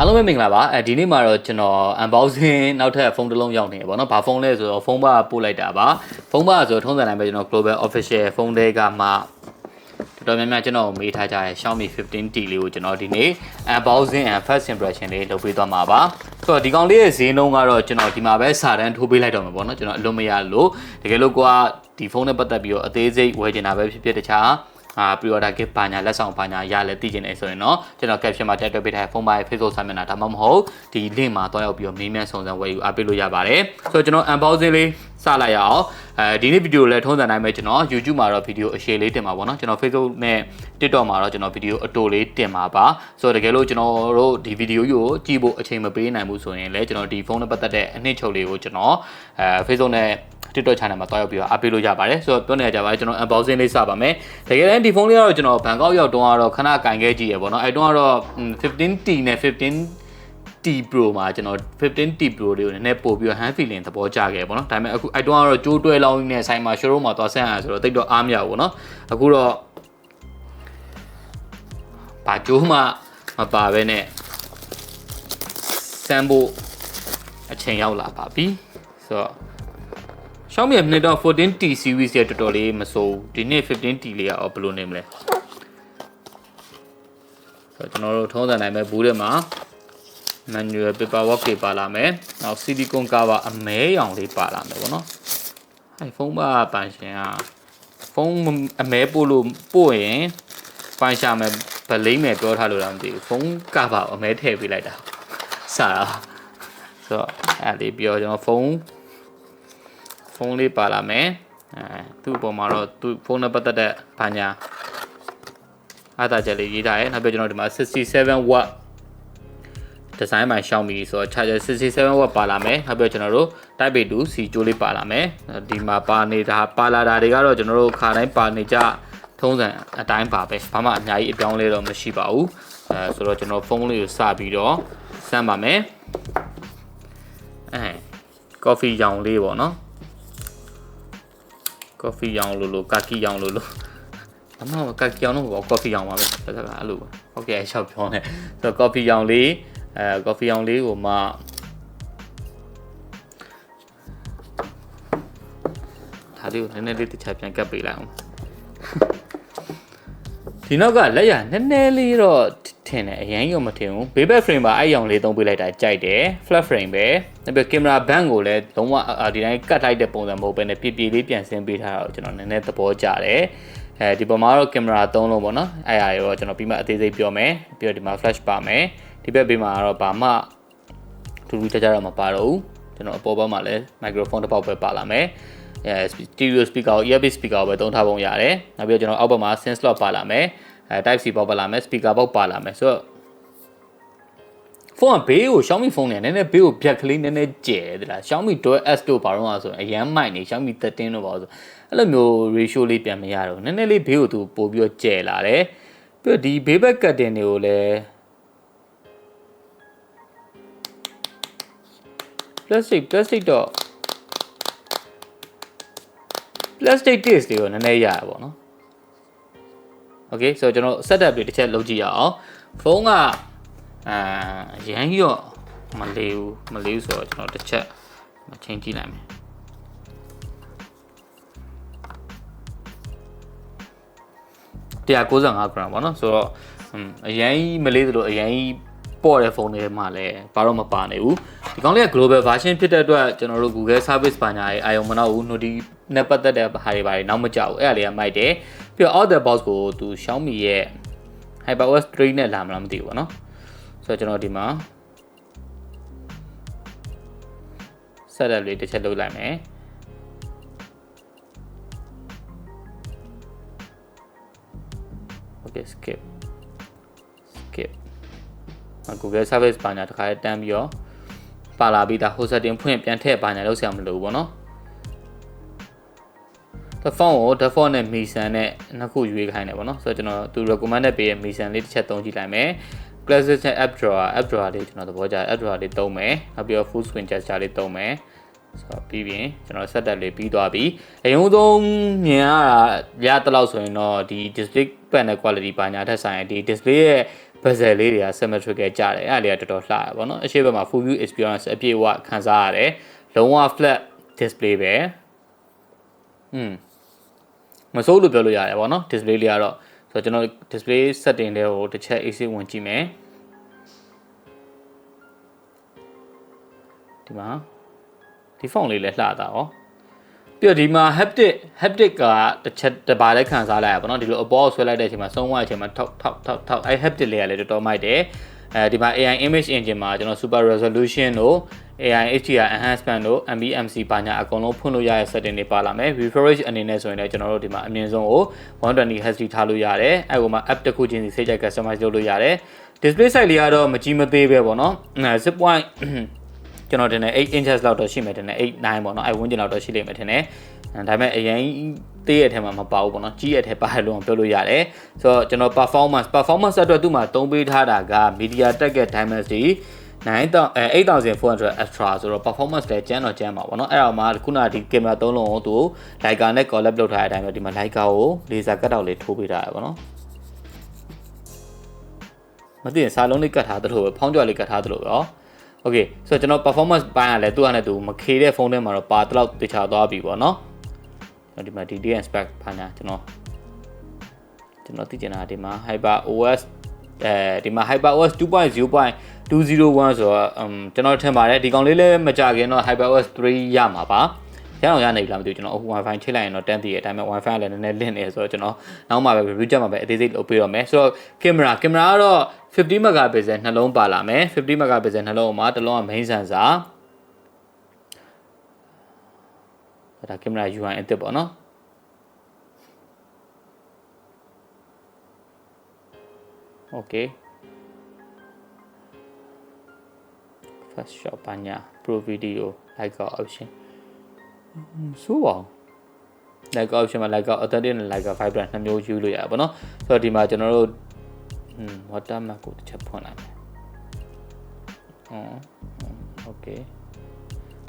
အားလုံးပဲမင်္ဂလာပါအဲဒီနေ့မှာတော့ကျွန်တော် unboxing နောက်ထပ်ဖုန်းတစ်လုံးရောက်နေတယ်ပေါ့နော်ဘာဖုန်းလဲဆိုတော့ဖုန်းပါပို့လိုက်တာပါဖုန်းပါဆိုတော့ထုံးစံတိုင်းပဲကျွန်တော် global official ဖုန်းတွေကမှတော်တော်များများကျွန်တော်မေးထားကြတဲ့ Xiaomi 15T လေးကိုကျွန်တော်ဒီနေ့ unboxing and first impression လေးလုပ်ပေးသွားမှာပါဆိုတော့ဒီကောင်လေးရဲ့ဈေးနှုန်းကတော့ကျွန်တော်ဒီမှာပဲစာတန်းထိုးပေးလိုက်တော့မှာပေါ့နော်ကျွန်တော်အလွန်မရလို့တကယ်လို့ကိုကဒီဖုန်းနဲ့ပတ်သက်ပြီးတော့အသေးစိတ်ဝယ်ချင်တာပဲဖြစ်ဖြစ်တခြား အာ pre-order gift ဘာညာလက်ဆောင်ဘာညာရလဲသိကျင်နေဆိုရင်တော့ကျွန်တော် caption မှာထည့်တွက်ပေးထားတဲ့ဖုန်းပါရဲ့ Facebook စာမျက်နှာဒါမှမဟုတ်ဒီ link မှာတွားရောက်ပြီးတော့မေးမြန်းစုံစမ်းဝယ်ယူအားပေးလို့ရပါတယ်ဆိုတော့ကျွန်တော် unboxing လေး စလိုက်ရအောင်အဲဒီနေ့ဗီဒီယိုလည်းထုံးစံတိုင်းပဲကျွန်တော် YouTube မှာတော့ဗီဒီယိုအရှည်လေးတင်ပါပေါ့နော်ကျွန်တော် Facebook နဲ့ TikTok မှာတော့ကျွန်တော်ဗီဒီယိုအတိုလေးတင်ပါပါဆိုတော့တကယ်လို့ကျွန်တော်တို့ဒီဗီဒီယိုကြီးကိုကြည့်ဖို့အချိန်မပေးနိုင်ဘူးဆိုရင်လည်းကျွန်တော်ဒီဖုန်းနဲ့ပတ်သက်တဲ့အနှစ်ချုပ်လေးကိုကျွန်တော်အဲ Facebook နဲ့ TikTok channel မှာတွားရောက်ပြီးတော့အားပေးလို့ရပါတယ်ဆိုတော့ပြောနေကြပါကျွန်တော် unboxing လေးစပါမယ်တကယ်လည်းဒီဖုန်းလေးကတော့ကျွန်တော်ဘန်ကောက်ရောက်တုန်းကတော့ခဏကင်ခဲ့ကြည့်ရပေါ့နော်အဲတုန်းကတော့ 15T နဲ့15 T Pro မှာကျွန်တော် 15T Pro တွေကိုနည်းနည်းပို့ပြီးတော့ hand feeling သဘောကျခဲ့ပေါ့နော်ဒါပေမဲ့အခုအဲတုန်းကတော့ကြိုးတွဲလောင်းနဲ့ဆိုင်မှာ showroom မှာသွားဆက်ရဆိုတော့တိတ်တော့အားမရဘူးပေါ့နော်အခုတော့ဘာကြိုးမှမပါဘဲနဲ့စမ်းဖို့အချိန်ရောက်လာပါပြီဆိုတော့ Xiaomi ရဲ့နှစ်တော့ 14T series ရဲ့တော်တော်လေးမစိုးဒီနေ့ 15T လေးကဘယ်လိုနေမလဲဆိုတော့ကျွန်တော်တို့ထုံးစံနိုင်ပဲဘူးထဲမှာ manual paperwork တွေပါလာမယ်နောက် silicone cover အမဲရောင်လေးပါလာမယ်ပေါ့နော်အဲဖုန်းပါပန်ရှင်ကဖုန်းအမဲပို့လို့ပို့ရင်ပန်ရှာမယ်ဗလိမ့်မယ်ပြောထားလို့တော့မသိဘူးဖုန်းကပါအမဲထည့်ပေးလိုက်တာစတာဆိုတော့အဲ့ဒီပြောကျွန်တော်ဖုန်းဖုန်းလေးပါလာမယ်အဲသူ့အပေါ်မှာတော့သူ့ဖုန်းနဲ့ပတ်သက်တဲ့ဘာညာအားသာချက်လေးရေးထားရဲနောက်ပြီးကျွန်တော်ဒီမှာ67 watt ဒီဇိုင်းမှာ Xiaomi ဆိုတော့ charger 67 watt ပါလာမယ်နောက်ပြီးကျွန်တော်တို့ Type A to C ကြိုးလေးပါလာမယ်ဒီမှာပါနေတာပါလာတာတွေကတော့ကျွန်တော်တို့ခါတိုင်းပါနေကြထုံးစံအတိုင်းပါပဲဘာမှအများကြီးအပြောင်းလဲတော့မရှိပါဘူးအဲဆိုတော့ကျွန်တော်ဖုန်းလေးကိုစပြီးတော့စမ်းပါမယ်အဲ coffee ရောင်လေးပေါ့နော် coffee ရောင်လို့လို့ kaki ရောင်လို့လို့အမက kaki ရောင်တော့မဟုတ် coffee ရောင်ပါပဲဒါကအဲ့လိုပါဟုတ်ကဲ့ရှောက်ပြောနေဆိုတော့ coffee ရောင်လေး အဲ coffee ရောင်လေးကိုမှဒါလေးကိုနည်းနည်းလေးတစ်ချက်ပြန်ကပ်ပေးလိုက်အောင်ဒီနောက်ကလက်ရနည်းနည်းလေးတော့ထင်တယ်အရင်ရောမထင်ဘူး back frame ပါအဲ့ရောင်လေးသုံးပေးလိုက်တာကြိုက်တယ် flat frame ပဲနောက်ပြီး camera band ကိုလည်းလုံးဝဒီတိုင်းကတ်လိုက်တဲ့ပုံစံမဟုတ်ဘဲနဲ့ပြပြလေးပြန်ဆင်းပေးထားတာကိုကျွန်တော်နည်းနည်းသဘောကျတယ်အဲဒီပုံမှာတော့ camera 3လုံးပေါ့နော်အဲ့အရာရောကျွန်တော်ပြီးမှအသေးစိတ်ပြောမယ်ပြီးတော့ဒီမှာ flash ပါမယ် ဒီဘက်ဘေးမှာကတော့ဘာမှထူးထူးခြားခြားတော့မပါတော့ဘူးကျွန်တော်အပေါ်ဘက်မှာလည်း microphone တစ်ပေါက်ပဲပါလာမယ်အဲ stereo speaker ကို earpiece speaker ကိုပဲသုံးထားပုံရတယ်နောက်ပြီးတော့ကျွန်တော်အောက်ဘက်မှာ sense slot ပါလာမယ်အဲ type C ပေါက်ပါလာမယ် speaker ပေါက်ပါလာမယ်ဆိုတော့ဖုန်းကဘေးကို Xiaomi ဖုန်းနဲ့နည်းနည်းဘေးကိုဖြတ်ကလေးနည်းနည်းကျဲတယ်လား Xiaomi 12S တို့ဘာလို့လဲဆိုရင်အရန်မိုက်နေ Xiaomi 13တို့ဘာလို့ဆိုအဲ့လိုမျိုး ratio လေးပြန်မရတော့နည်းနည်းလေးဘေးကိုသူပို့ပြီးတော့ကျဲလာတယ်ပြီးတော့ဒီဘေးဘက်ကတ်တင်တွေကိုလည်း plastic plastic တော့ plastic taste တွေကိုနည်းနည်းရရပါတော့ Okay ဆိုတော့ကျွန်တော် setup လေးတစ်ချက်လုပ်ကြည့်ရအောင်ဖုန်းကအာရမ်းရော့မလေးဘူးမလေးဘူးဆိုတော့ကျွန်တော်တစ်ချက်မချင်းကြည့်လိုက်မယ်195 gram ပေါ့နော်ဆိုတော့အရင်မလေးသလိုအရင် ပေါ့တဲ့ဖုန်းတွေမှာလည်းဘာတော့မပါနိုင်ဘူးဒီကောင်လေးက global version ဖြစ်တဲ့အတွက်ကျွန်တော်တို့ Google service ဘာညာရေးအာရုံမနောက်ဘူး noti နဲ့ပတ်သက်တဲ့ဟာတွေဘာတွေနောက်မကြောက်ဘူးအဲ့ဒါလေးကမိုက်တယ်ပြီးတော့ out the box ကိုသူ Xiaomi ရဲ့ HyperOS 3နဲ့လာမလားမသိဘူးပေါ့နော်ဆိုတော့ကျွန်တော်ဒီမှာ setup လေးတစ်ချက်လုပ်လိုက်မယ် okay skip skip Google service ဘာညာတခါတန်းပြီးတော့ပါလာပြီးသား host setting ဖွင့်ပြန်ထည့်ဘာညာလုပ်ဆရာမလိုဘူးပေါ့နော်တဖုန်းကို default နဲ့ Misan နဲ့နှစ်ခုရွေးခိုင်းတယ်ပေါ့နော်ဆိုတော့ကျွန်တော်သူ recommended ပေးရဲ့ Misan လေးတစ်ချက်သုံးကြည့်လိုက်မယ် Classic app drawer app drawer လေးကျွန်တော်သဘောကျ app drawer လေးသုံးမယ်နောက်ပြီးတော့ full screen gesture လေးသုံးမယ်ဆိုတော့ပြီးပြင်ကျွန်တော် setup လေးပြီးသွားပြီအရင်ဆုံးမြင်ရတာရတဲ့လောက်ဆိုရင်တော့ဒီ display panel quality ဘာညာထက်ဆိုင်ဒီ display ရဲ့ bezel လေးတွေက symmetrical ကြတယ်အဲ့ဒါလေးကတော်တော်လှတယ်ပေါ့နော်အရှိဘက်မှာ full view experience အပြည့်အဝခံစားရတယ်လုံးဝ flat display ပဲอืมမစိုးလို့ပြောလို့ရတယ်ပေါ့နော် display လေးကတော့ဆိုတော့ကျွန်တော် display setting တွေကိုတစ်ချက် AC ဝင်ကြည့်မယ်ဒီမှာဒီ font လေးလည်းလှတာရော ပြီးတော့ဒီမှာ haptic haptic ကတစ်ချက်တစ်ပါးလည်းခံစားလိုက်ရပါတော့ဒီလိုအပေါ်ဆွဲလိုက်တဲ့အချိန်မှာဆုံးသွားတဲ့အချိန်မှာထောက်ထောက်ထောက်ထောက်အဲ haptic လေးကလည်းတော်တော်မိုက်တယ်အဲဒီမှာ AI image engine မှာကျွန်တော် super resolution တို့ AI HDR enhancement တို့ MBMC ဘာညာအကုန်လုံးဖွင့်လို့ရတဲ့ setting တွေပါလာမယ် refresh အနေနဲ့ဆိုရင်လည်းကျွန်တော်တို့ဒီမှာအမြင့်ဆုံးကို 120 Hz ထားလို့ရတယ်အဲဟိုမှာ app တစ်ခုချင်းစီစိတ်ကြိုက် customize လုပ်လို့ရတယ် display size လေးကတော့မကြီးမသေးပဲပေါ့နော် zip point ကျွန်တော်တင်တယ်8 inches လောက်တော့ရှိမယ်တင်တယ်8 9ပေါ့နော်အဲဝန်းကျင်လောက်တော့ရှိလိမ့်မယ်တင်တယ်ဒါပေမဲ့အရင်သေးရတဲ့ထဲမှာမပါဘူးပေါ့နော်ကြီးရတဲ့ထဲပါတယ်လို့ပြောလို့ရတယ်ဆိုတော့ကျွန်တော် performance performance အတွက်သူ့မှာသုံးပေးထားတာက MediaTek ရဲ့ Dimensity 9400 extra ဆိုတော့ performance လည်းကျန်းတော့ကျန်းပါဗောနော်အဲ့တော့မှခုနဒီကင်မရာသုံးလုံးကိုသူ Leica နဲ့ collab လုပ်ထားတဲ့အတိုင်းပဲဒီမှာ Leica ကို laser cut out လေးထိုးပေးထားရဗောနော်မသိရင်စာလုံးလေးကတ်ထားသလိုပဲဖောင်းကြွလေးကတ်ထားသလိုပဲ ဩ Okay ဆိုတော့ကျွန်တော် performance ပိုင်းကလည်းသူ့အနေနဲ့သူမခေတဲ့ဖုန်းထဲမှာတော့ပါတလောက်တခြားသွားပြီဗောနော်ဒီမှာ DDN spec ဘာညာကျွန်တော်ကျွန်တော်သိချင်တာဒီမှာ Hyper OS အဲဒီမှာ Hyper OS 2.0.201ဆိုတော့ um ကျွန်တော်ထင်ပါတယ်ဒီကောင်လေးလည်းမကြခင်တော့ Hyper OS 3ရမှာပါရအောင်ရနိုင်လားမသိဘူးကျွန်တော် Wi-Fi ချိတ်လိုက်ရင်တော့တန်းတည်ရဲ့အတိုင်းပဲ Wi-Fi လည်းနည်းနည်းလင့်နေဆိုတော့ကျွန်တော်နောက်မှပဲ review ချက်မှာပဲအသေးစိတ်လုပ်ပေးတော့မယ်ဆိုတော့ camera camera ကတော့ 50 megapixel နှလုံးပါလာမယ်50 megapixel နှလုံးမှာတစ်လုံးက main sensor ဒါ camera UI အစ်စ်ပေါ့နော် okay first shot ဘာညာ pro video like option ဆိုးပါ like option မှာ like authentic နဲ့ like vibrant နှစ်မျိုးယူလို့ရပါဘောเนาะဆိုတော့ဒီမှာကျွန်တော်တို့ hmm watermark ကိုတစ်ချက်ဖွင့်လိုက်မယ်ဟော okay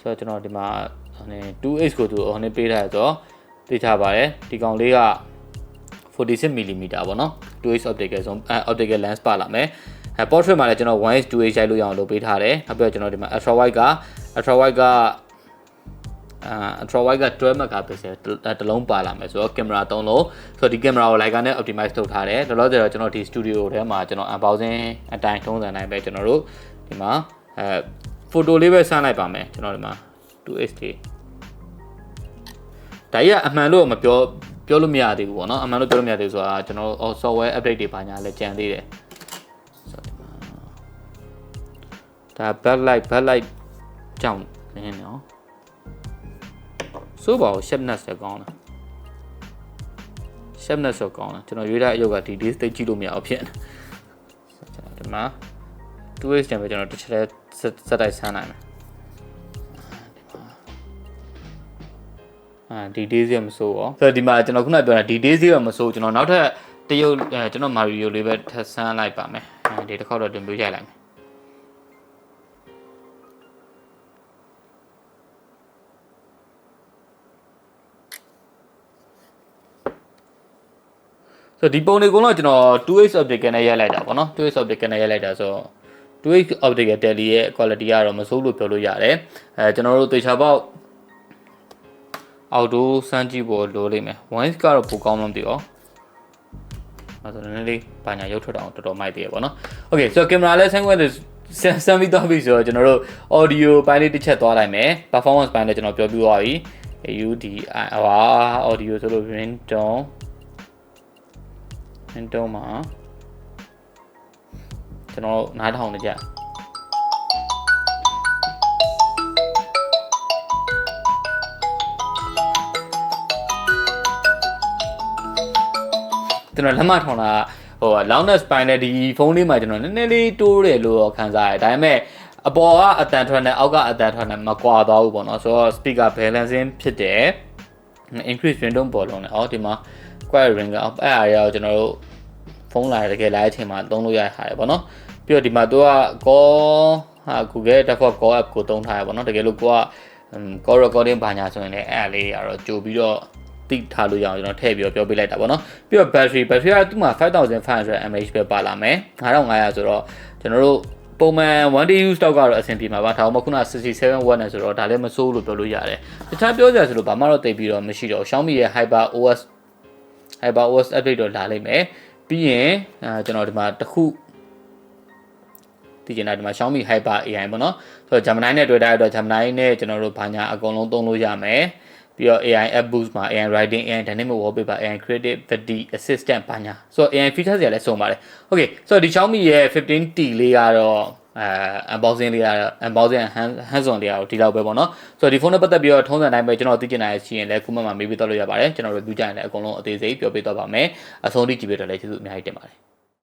ဆိုတော့ကျွန်တော်ဒီမှာဟို 2x ကိုသူဟိုနေပေးထားရဆိုတော့သိထားပါတယ်ဒီကောင်လေးက46 mm ပေါ့နော် 2x optical zoom optical lens ပါလာမယ်အဲ portrait မှာလည်းကျွန်တော် 1x 2x ရိုက်လို့ရအောင်လုပ်ပေးထားတယ်နောက်ပြီးတော့ကျွန်တော်ဒီမှာ ultra wide က ultra wide ကအာ ultra wide က12 megapixel တလုံးပါလာမယ်ဆိုတော့ကင်မရာ3လုံးဆိုတော့ဒီကင်မရာကို Leica နဲ့ optimize လုပ်ထားတယ်လောလောဆယ်တော့ကျွန်တော်ဒီ studio ထဲမှာကျွန်တော် unboxing အတိုင်းထုံးစံတိုင်းပဲကျွန်တော်တို့ဒီမှာအဲ photo လေးပဲစမ်းလိုက်ပါမယ်ကျွန်တော်ဒီမှာ 2x ဒါကြီးကအမှန်လို့မပြောပြောလို့မရသေးဘူးပေါ့နော်အမှန်လို့ပြောလို့မရသေးဘူးဆိုတာကျွန်တော် software update တွေပါညာလည်းကြံသေးတယ်ဒါ backlight backlight ကြောင့်နင်းနော် စိုးပါကို sharpness လည်းကောင်းတယ် sharpness ဆိုကောင်းတယ်ကျွန်တော်ရွေးထားတဲ့အရုပ်ကဒီ days တိတ်ကြည့်လို့မရအောင်ဖြစ်နေဒီမှာ 2x တန်ပဲကျွန်တော်တစ်ချက်စက်တိုက်ဆန်းနိုင်မယ်အာဒီ days ရမစိုးရောဆိုတော့ဒီမှာကျွန်တော်ခုနပြောတာဒီ days ရမစိုးကျွန်တော်နောက်ထပ်တရုပ်အဲကျွန်တော် Mario လေးပဲထပ်ဆန်းလိုက်ပါမယ်အဲဒီတစ်ခေါက်တော့တင်ပြရိုက်လိုက်မယ် ဆိုဒီပုံတွေကတော့ကျွန်တော် 2x optical နဲ့ရိုက်လိုက်တာပေါ့နော် 2x optical နဲ့ရိုက်လိုက်တာဆိုတော့ 2x optical tele ရဲ့ quality ကတော့မဆိုးလို့ပြောလို့ရတယ်အဲကျွန်တော်တို့သေချာပေါက်အော်တိုစမ်းကြည့်ဖို့လိုလိမ့်မယ် 1x ကတော့ပိုကောင်းမှမသိရောအဲဆိုနည်းနည်းလေးဘာညာရုပ်ထွက်အောင်တော်တော်မိုက်သေးရပေါ့နော် okay ဆိုတော့ကင်မရာလည်းဆန်းခွင့်ဆန်ဆန်ပြီးတော့ပြီဆိုတော့ကျွန်တော်တို့ audio ပိုင်းလေးတစ်ချက်သွားလိုက်မယ် performance ပိုင်းလည်းကျွန်တော်ပြောပြသွားပြီ AUD ဟာ audio ဆိုလို့ ringtone ringtone မှာကျွန်တော်နားထောင်နေကြကျွန်တော်လက်မထောင်တာဟို loudness ပိုင်းနဲ့ဒီဖုန်းလေးမှာကျွန်တော်နည်းနည်းလေးတိုးတယ်လို့ခံစားရတယ်ဒါပေမဲ့အပေါ်ကအတန်ထွက်နဲ့အောက်ကအတန်ထွက်နဲ့မကွာသွားဘူးပေါ့နော်ဆိုတော့ speaker balancing ဖြစ်တယ် increase ringtone ပေါ်လုံးနဲ့အော်ဒီမှာ quiet ring ကအဲ့အားရကျွန်တော်တို့ဖုန်းလာတကယ်လာတဲ့အချိန်မှာသုံးလို့ရတဲ့ဟာတွေပေါ့နော်ပြီးတော့ဒီမှာသူက call ဟာ Google default call app ကိုသုံးထားရပေါ့နော်တကယ်လို့ကိုက call recording ဘာညာဆိုရင်လည်းအဲ့အလေးကတော့ကြိုပြီးတော့တိထားလို့ရအောင်ကျွန်တော်ထည့်ပြီးတော့ပြောပြလိုက်တာပေါ့နော်ပြီးတော့ battery battery ကသူ့မှာ5500 mAh ပဲပါလာမယ်9500ဆိုတော့ကျွန်တော်တို့ပုံမှန် one day use တော့ကတော့အဆင်ပြေမှာပါဒါမှမဟုတ်ခုန67 watt နဲ့ဆိုတော့ဒါလည်းမစိုးလို့ပြောလို့ရတယ်တခြားပြောကြဆိုလို့ဘာမှတော့တိတ်ပြီးတော့မရှိတော့ Xiaomi ရဲ့ Hyper OS Hyper OS update တော့လာလိမ့်မယ်ပြီးရင်အဲကျွန်တော်ဒီမှာတစ်ခုဒီကျင်တာဒီမှာ Xiaomi Hyper AI ပေါ့နော်ဆိုတော့ Gemini နဲ့တွေ့တာတော့ Gemini နဲ့ကျွန်တော်တို့ဘာညာအကုန်လုံးသုံးလို့ရမယ်ပြီးတော့ AI app boost မှာ AI writing AI dynamic wallpaper AI creativity assistant ဘာညာဆိုတော့ AI features တွေလည်းစုံပါတယ် okay ဆိုတော့ဒီ Xiaomi ရဲ့ 15T လေးကတော့ အဲ unboxing လေးကတော့ unboxing hands on လေးကတော့ဒီလောက်ပဲပေါ့နော်ဆိုတော့ဒီဖုန်းနဲ့ပတ်သက်ပြီးတော့ထုံးစံတိုင်းပဲကျွန်တော်သိချင်တာရှိရင်လည်းခုမှမှမေးပြီးတော့လို့ရပါတယ်ကျွန်တော်တို့ view ကြရင်လည်းအကုန်လုံးအသေးစိတ်ပြောပြတော့ပါမယ်အဆုံးထိကြည့်ပြတော့လည်းကျေးဇူးအများကြီးတင်ပါတယ်